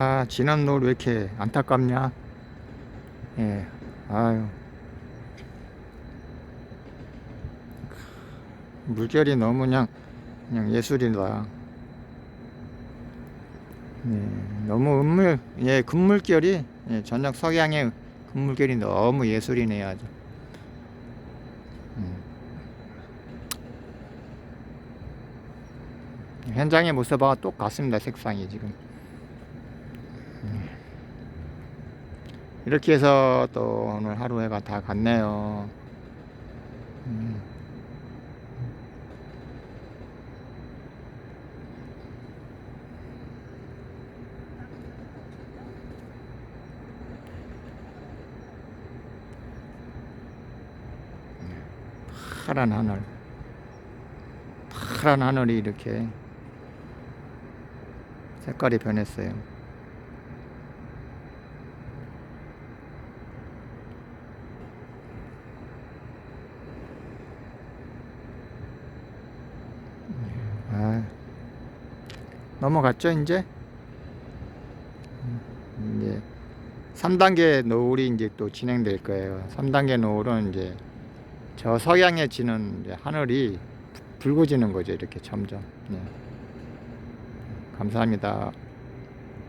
아, 지난 노을 왜 이렇게 안타깝냐? 예, 아유. 물결이 너무 그냥, 그냥 예술이다. 예, 너무 은물, 예, 금물결이, 예, 저녁 석양의 금물결이 너무 예술이네요, 아주. 음. 현장의 모습하고 똑같습니다, 색상이 지금. 이렇게 해서 또 오늘 하루 해가 다 갔네요. 음. 파란 하늘, 파란 하늘이 이렇게 색깔이 변했어요. 아, 넘어갔죠, 이제? 음, 이제 3단계 노을이 이제 또 진행될 거예요. 3단계 노을은 이제 저 서양에 지는 하늘이 붉어지는 거죠, 이렇게 점점. 네. 감사합니다.